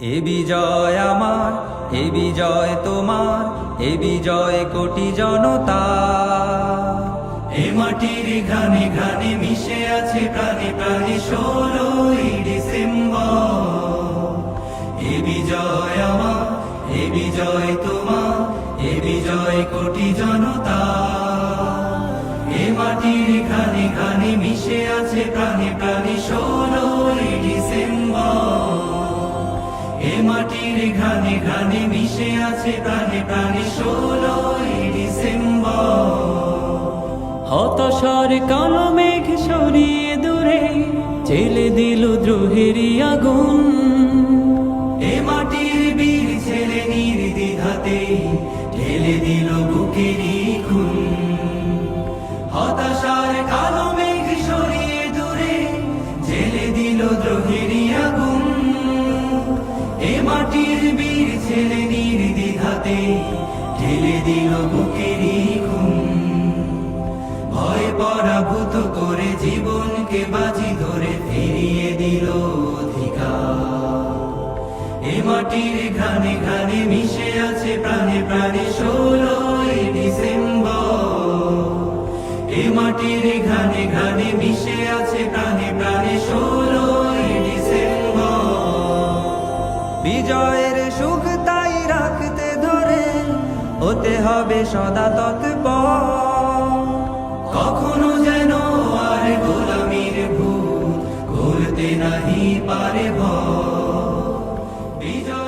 এ বিজয় আমার, এ বিজয় তোমার, এ বিজয় কোটি জনতা। এ মাটির ঘানে ঘানে মিশে আছে প্রাণে প্রাণে ষোলোই ডিসেম্বর। এ বিজয় আমার, এ বিজয় তোমার, এ বিজয় কোটি জনতা। এ মাটির ঘানে ঘানে মিশে আছে প্রাণে প্রাণে ষোলোই মাটির ঘানে ঘানে মিশে আছে প্রাণে প্রাণে ষোলোই ডিসেম্বর। হতাশার কালো মেঘ সরিয়ে দূরে চেলে দিল দ্রোহেরই আগুন। এ মাটির বীর ছেলে নির্দিধাতে ঢেলে দিল বুকেরই খুন। হতাশার কালো মেঘ সরিয়ে দূরে জেলে দিল দ্রোহেরই মাটির বীর ছেলে নির্দিধাতে ঢেলে দিল বুকেরই খুন ভয় পরাভূত করে জীবনকে বাজি ধরে ফিরিয়ে দিল অধিকার। এ মাটির ঘানে ঘানে মিশে আছে প্রাণে প্রাণে ষোলোই ডিসেম্বর। এ মাটির ঘানে ঘানে মিশে আছে প্রাণে প্রাণে ষোলোই বিজয়ের সুখ তাই রাখতে ধরে, হতে হবে সদা তৎপর। কখনো যেন আর গোলামির ভূ করতে নাহি পারে ভয়। বিজয়